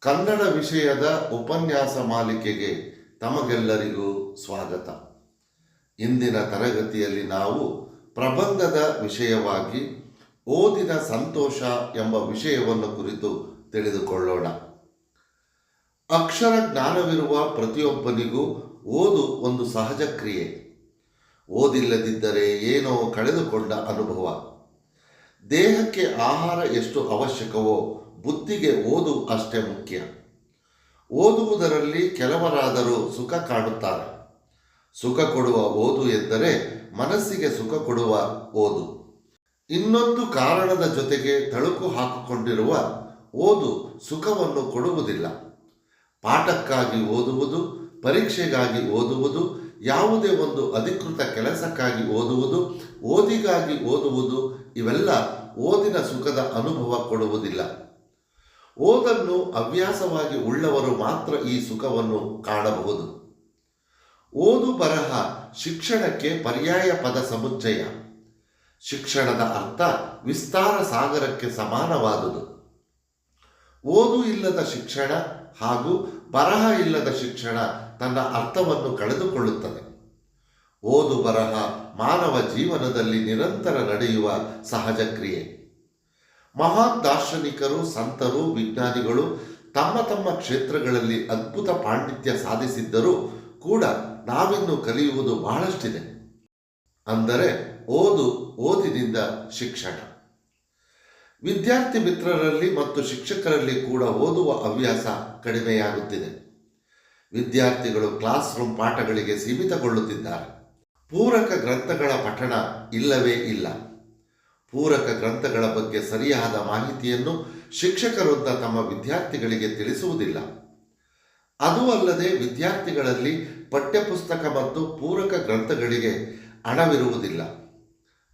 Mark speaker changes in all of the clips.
Speaker 1: ಕನ್ನಡ ವಿಷಯದ ಉಪನ್ಯಾಸ ಮಾಲಿಕೆಗೆ ತಮಗೆಲ್ಲರಿಗೂ ಸ್ವಾಗತ. ಇಂದಿನ ತರಗತಿಯಲ್ಲಿ ನಾವು ಪ್ರಬಂಧದ ವಿಷಯವಾಗಿ ಓದಿನ ಸಂತೋಷ ಎಂಬ ವಿಷಯವನ್ನು ಕುರಿತು ತಿಳಿದುಕೊಳ್ಳೋಣ. ಅಕ್ಷರ ಜ್ಞಾನವಿರುವ ಪ್ರತಿಯೊಬ್ಬನಿಗೂ ಓದು ಒಂದು ಸಹಜ ಕ್ರಿಯೆ. ಓದಿಲ್ಲದಿದ್ದರೆ ಏನೋ ಕಳೆದುಕೊಂಡ ಅನುಭವ. ದೇಹಕ್ಕೆ ಆಹಾರ ಎಷ್ಟು ಅವಶ್ಯಕವೋ ಬುದ್ಧಿಗೆ ಓದು ಅಷ್ಟೇ ಮುಖ್ಯ. ಓದುವುದರಲ್ಲಿ ಕೆಲವರಾದರೂ ಸುಖ ಕಾಣುತ್ತಾರೆ ಸುಖ ಕೊಡುವ ಓದು ಎಂದರೆ ಮನಸ್ಸಿಗೆ ಸುಖ ಕೊಡುವ ಓದು. ಇನ್ನೊಂದು ಕಾರಣದ ಜೊತೆಗೆ ತಳುಕು ಹಾಕಿಕೊಂಡಿರುವ ಓದು ಸುಖವನ್ನು ಕೊಡುವುದಿಲ್ಲ. ಪಾಠಕ್ಕಾಗಿ ಓದುವುದು, ಪರೀಕ್ಷೆಗಾಗಿ ಓದುವುದು, ಯಾವುದೇ ಒಂದು ಅಧಿಕೃತ ಕೆಲಸಕ್ಕಾಗಿ ಓದುವುದು, ಓದಿಗಾಗಿ ಓದುವುದು ಇವೆಲ್ಲ ಓದಿನ ಸುಖದ ಅನುಭವ ಕೊಡುವುದಿಲ್ಲ. ಓದನ್ನು ಅವ್ಯಾಸವಾಗಿ ಉಳ್ಳವರು ಮಾತ್ರ ಈ ಸುಖವನ್ನು ಕಾಣಬಹುದು. ಓದು ಬರಹ ಶಿಕ್ಷಣಕ್ಕೆ ಪರ್ಯಾಯ ಪದ ಸಮುಚ್ಚಯ. ಶಿಕ್ಷಣದ ಅರ್ಥ ವಿಸ್ತಾರ ಸಾಗರಕ್ಕೆ ಸಮಾನವಾದುದು. ಓದು ಇಲ್ಲದ ಶಿಕ್ಷಣ ಹಾಗೂ ಬರಹ ಇಲ್ಲದ ಶಿಕ್ಷಣ ತನ್ನ ಅರ್ಥವನ್ನು ಕಳೆದುಕೊಳ್ಳುತ್ತದೆ. ಓದು ಬರಹ ಮಾನವ ಜೀವನದಲ್ಲಿ ನಿರಂತರ ನಡೆಯುವ ಸಹಜ ಕ್ರಿಯೆ. ಮಹಾನ್ ದಾರ್ಶನಿಕರು ಸಂತರು, ವಿಜ್ಞಾನಿಗಳು ತಮ್ಮ ತಮ್ಮ ಕ್ಷೇತ್ರಗಳಲ್ಲಿ ಅದ್ಭುತ ಪಾಂಡಿತ್ಯ ಸಾಧಿಸಿದ್ದರೂ ಕೂಡ ನಾವಿನ್ನು ಕಲಿಯುವುದು ಬಹಳಷ್ಟಿದೆ. ಅಂದರೆ ಓದು, ಓದಿನಿಂದ ಶಿಕ್ಷಣ. ವಿದ್ಯಾರ್ಥಿ ಮಿತ್ರರಲ್ಲಿ ಮತ್ತು ಶಿಕ್ಷಕರಲ್ಲಿ ಕೂಡ ಓದುವ ಹವ್ಯಾಸ ಕಡಿಮೆಯಾಗುತ್ತಿದೆ. ವಿದ್ಯಾರ್ಥಿಗಳು ಕ್ಲಾಸ್ ರೂಮ್ ಪಾಠಗಳಿಗೆ ಸೀಮಿತಗೊಳ್ಳುತ್ತಿದ್ದಾರೆ. ಪೂರಕ ಗ್ರಂಥಗಳ ಪಠಣ ಇಲ್ಲವೇ ಇಲ್ಲ. ಪೂರಕ ಗ್ರಂಥಗಳ ಬಗ್ಗೆ ಸರಿಯಾದ ಮಾಹಿತಿಯನ್ನು ಶಿಕ್ಷಕರೊಂದ ತಮ್ಮ ವಿದ್ಯಾರ್ಥಿಗಳಿಗೆ ತಿಳಿಸುವುದಿಲ್ಲ. ಅದು ಅಲ್ಲದೆ ವಿದ್ಯಾರ್ಥಿಗಳಲ್ಲಿ ಪಠ್ಯಪುಸ್ತಕ ಮತ್ತು ಪೂರಕ ಗ್ರಂಥಗಳಿಗೆ ಹಣವಿರುವುದಿಲ್ಲ.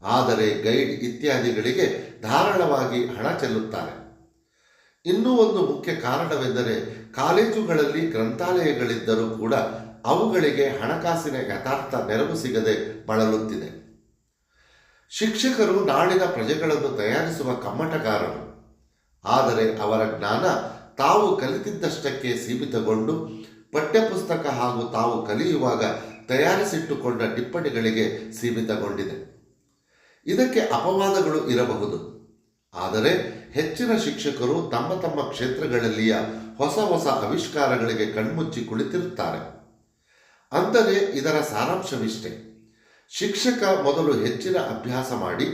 Speaker 1: ಆದರೆ ಗೈಡ್ ಇತ್ಯಾದಿಗಳಿಗೆ ಧಾರಾಳವಾಗಿ ಹಣ ಚೆಲ್ಲುತ್ತಾರೆ. ಇನ್ನೂ ಒಂದು ಮುಖ್ಯ ಕಾರಣವೆಂದರೆ ಕಾಲೇಜುಗಳಲ್ಲಿ ಗ್ರಂಥಾಲಯಗಳಿದ್ದರೂ ಕೂಡ ಅವುಗಳಿಗೆ ಹಣಕಾಸಿನ ಯಥಾರ್ಥ ನೆರವು ಸಿಗದೆ ಬಳಲುತ್ತಿದೆ. ಶಿಕ್ಷಕರು ನಾಳಿನ ಪ್ರಜೆಗಳನ್ನು ತಯಾರಿಸುವ ಕಮ್ಮಟಗಾರರು. ಆದರೆ ಅವರ ಜ್ಞಾನ ತಾವು ಕಲಿತಿದ್ದಷ್ಟಕ್ಕೆ ಸೀಮಿತಗೊಂಡು ಪಠ್ಯಪುಸ್ತಕ ಹಾಗೂ ತಾವು ಕಲಿಯುವಾಗ ತಯಾರಿಸಿಟ್ಟುಕೊಂಡ ಟಿಪ್ಪಣಿಗಳಿಗೆ ಸೀಮಿತಗೊಂಡಿದೆ. ಇದಕ್ಕೆ ಅಪವಾದಗಳು ಇರಬಹುದು. ಆದರೆ ಹೆಚ್ಚಿನ ಶಿಕ್ಷಕರು ತಮ್ಮ ತಮ್ಮ ಕ್ಷೇತ್ರಗಳಲ್ಲಿಯ ಹೊಸ ಹೊಸ ಆವಿಷ್ಕಾರಗಳಿಗೆ ಕಣ್ಮುಚ್ಚಿ ಕುಳಿತಿರುತ್ತಾರೆ. ಅಂದರೆ ಇದರ ಸಾರಾಂಶವಿಷ್ಟೇ. ಶಿಕ್ಷಕ ಮೊದಲು ಹೆಚ್ಚಿನ ಅಭ್ಯಾಸ ಮಾಡಿ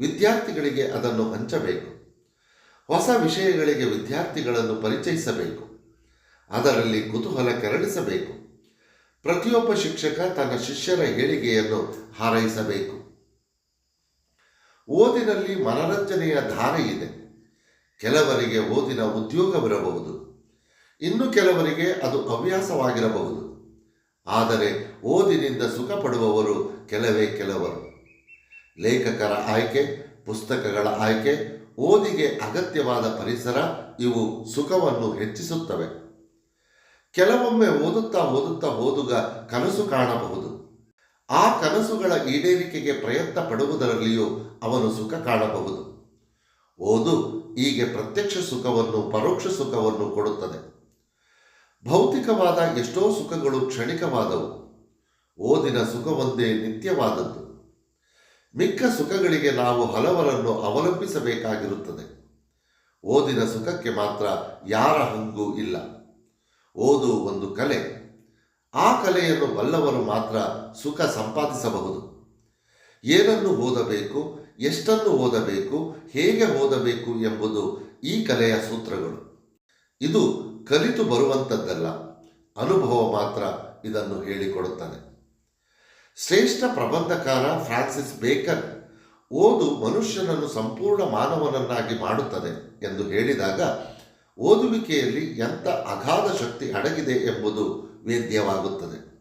Speaker 1: ವಿದ್ಯಾರ್ಥಿಗಳಿಗೆ ಅದನ್ನು ಹಂಚಬೇಕು. ಹೊಸ ವಿಷಯಗಳಿಗೆ ವಿದ್ಯಾರ್ಥಿಗಳನ್ನು ಪರಿಚಯಿಸಬೇಕು. ಅದರಲ್ಲಿ ಕುತೂಹಲ ಕೆರಳಿಸಬೇಕು. ಪ್ರತಿಯೊಬ್ಬ ಶಿಕ್ಷಕ ತನ್ನ ಶಿಷ್ಯರ ಹೇಳಿಕೆಯನ್ನು ಹಾರೈಸಬೇಕು. ಓದಿನಲ್ಲಿ ಮನರಂಜನೆಯ ಧಾರೆ ಇದೆ. ಕೆಲವರಿಗೆ ಓದಿನ ಉದ್ಯೋಗವಿರಬಹುದು. ಇನ್ನು ಕೆಲವರಿಗೆ ಅದು ಹವ್ಯಾಸವಾಗಿರಬಹುದು. ಆದರೆ ಓದಿನಿಂದ ಸುಖ ಪಡುವವರು ಕೆಲವೇ ಕೆಲವರು. ಲೇಖಕರ ಆಯ್ಕೆ, ಪುಸ್ತಕಗಳ ಆಯ್ಕೆ, ಓದಿಗೆ ಅಗತ್ಯವಾದ ಪರಿಸರ, ಇವು ಸುಖವನ್ನು ಹೆಚ್ಚಿಸುತ್ತವೆ. ಕೆಲವೊಮ್ಮೆ ಓದುತ್ತಾ ಓದುತ್ತಾ ಓದುಗ ಕನಸು ಕಾಣಬಹುದು. ಆ ಕನಸುಗಳ ಈಡೇರಿಕೆಗೆ ಪ್ರಯತ್ನ ಪಡುವುದರಲ್ಲಿಯೂ ಅವನು ಸುಖ ಕಾಣಬಹುದು. ಓದು ಹೀಗೆ ಪ್ರತ್ಯಕ್ಷ ಸುಖವನ್ನು, ಪರೋಕ್ಷ ಸುಖವನ್ನು ಕೊಡುತ್ತದೆ. ಭೌತಿಕವಾದ ಎಷ್ಟೋ ಸುಖಗಳು ಕ್ಷಣಿಕವಾದವು. ಓದಿನ ಸುಖವೊಂದೇ ನಿತ್ಯವಾದದ್ದು. ಮಿಕ್ಕ ಸುಖಗಳಿಗೆ ನಾವು ಹಲವರನ್ನು ಅವಲಂಬಿಸಬೇಕಾಗಿರುತ್ತದೆ. ಓದಿನ ಸುಖಕ್ಕೆ ಮಾತ್ರ ಯಾರ ಹಂಗೂ ಇಲ್ಲ. ಓದು ಒಂದು ಕಲೆ. ಆ ಕಲೆಯನ್ನು ಬಲ್ಲವರು ಮಾತ್ರ ಸುಖ ಸಂಪಾದಿಸಬಹುದು. ಏನನ್ನು ಓದಬೇಕು, ಎಷ್ಟನ್ನು ಓದಬೇಕು, ಹೇಗೆ ಓದಬೇಕು ಎಂಬುದು ಈ ಕಲೆಯ ಸೂತ್ರಗಳು. ಇದು ಕಲಿತು ಬರುವಂಥದ್ದಲ್ಲ ಅನುಭವ ಮಾತ್ರ ಇದನ್ನು ಹೇಳಿಕೊಡುತ್ತದೆ. ಶ್ರೇಷ್ಠ ಪ್ರಬಂಧಕಾರ ಫ್ರಾನ್ಸಿಸ್ ಬೇಕನ್ ಓದು ಮನುಷ್ಯನನ್ನು ಸಂಪೂರ್ಣ ಮಾನವನನ್ನಾಗಿ ಮಾಡುತ್ತದೆ ಎಂದು ಹೇಳಿದಾಗ, ಓದುವಿಕೆಯಲ್ಲಿ ಎಂಥ ಅಗಾಧ ಶಕ್ತಿ ಅಡಗಿದೆ ಎಂಬುದು ವೇದ್ಯವಾಗುತ್ತದೆ.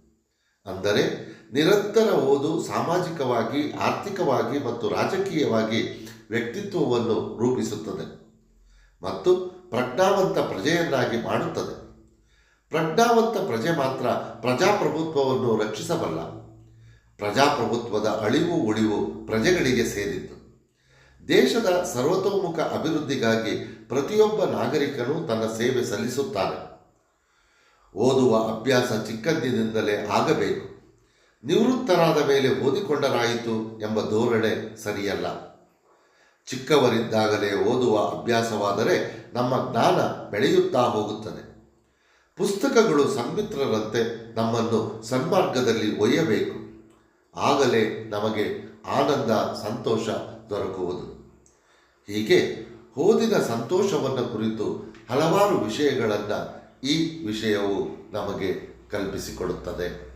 Speaker 1: ಅಂದರೆ, ನಿರಂತರ ಓದು ಸಾಮಾಜಿಕವಾಗಿ, ಆರ್ಥಿಕವಾಗಿ ಮತ್ತು ರಾಜಕೀಯವಾಗಿ ವ್ಯಕ್ತಿತ್ವವನ್ನು ರೂಪಿಸುತ್ತದೆ. ಮತ್ತು ಪ್ರಜ್ಞಾವಂತ ಪ್ರಜೆಯನ್ನಾಗಿ ಮಾಡುತ್ತದೆ. ಪ್ರಜ್ಞಾವಂತ ಪ್ರಜೆ ಮಾತ್ರ ಪ್ರಜಾಪ್ರಭುತ್ವವನ್ನು ರಕ್ಷಿಸಬಲ್ಲ. ಪ್ರಜಾಪ್ರಭುತ್ವದ ಅಳಿವು ಉಳಿವು ಪ್ರಜೆಗಳಿಗೆ ಸೇರಿದ್ದು. ದೇಶದ ಸರ್ವತೋಮುಖ ಅಭಿವೃದ್ಧಿಗಾಗಿ ಪ್ರತಿಯೊಬ್ಬ ನಾಗರಿಕನು ತನ್ನ ಸೇವೆ ಸಲ್ಲಿಸುತ್ತಾನೆ ಓದುವ ಅಭ್ಯಾಸ ಚಿಕ್ಕಂದಿನಿಂದಲೇ ಆಗಬೇಕು. ನಿವೃತ್ತರಾದ ಮೇಲೆ ಓದಿಕೊಂಡರಾಯಿತು ಎಂಬ ಧೋರಣೆ ಸರಿಯಲ್ಲ. ಚಿಕ್ಕವರಿದ್ದಾಗಲೇ ಓದುವ ಅಭ್ಯಾಸವಾದರೆ ನಮ್ಮ ಜ್ಞಾನ ಬೆಳೆಯುತ್ತಾ ಹೋಗುತ್ತದೆ. ಪುಸ್ತಕಗಳು ಸಂಮಿತ್ರರಂತೆ ನಮ್ಮನ್ನು ಸನ್ಮಾರ್ಗದಲ್ಲಿ ಒಯ್ಯಬೇಕು. ಆಗಲೇ ನಮಗೆ ಆನಂದ, ಸಂತೋಷ ದೊರಕುವುದು. ಹೀಗೆ ಓದಿನ ಸಂತೋಷವನ್ನು ಕುರಿತು ಹಲವಾರು ವಿಷಯಗಳನ್ನು ಈ ವಿಷಯವು ನಮಗೆ ಕಲ್ಪಿಸಿಕೊಡುತ್ತದೆ.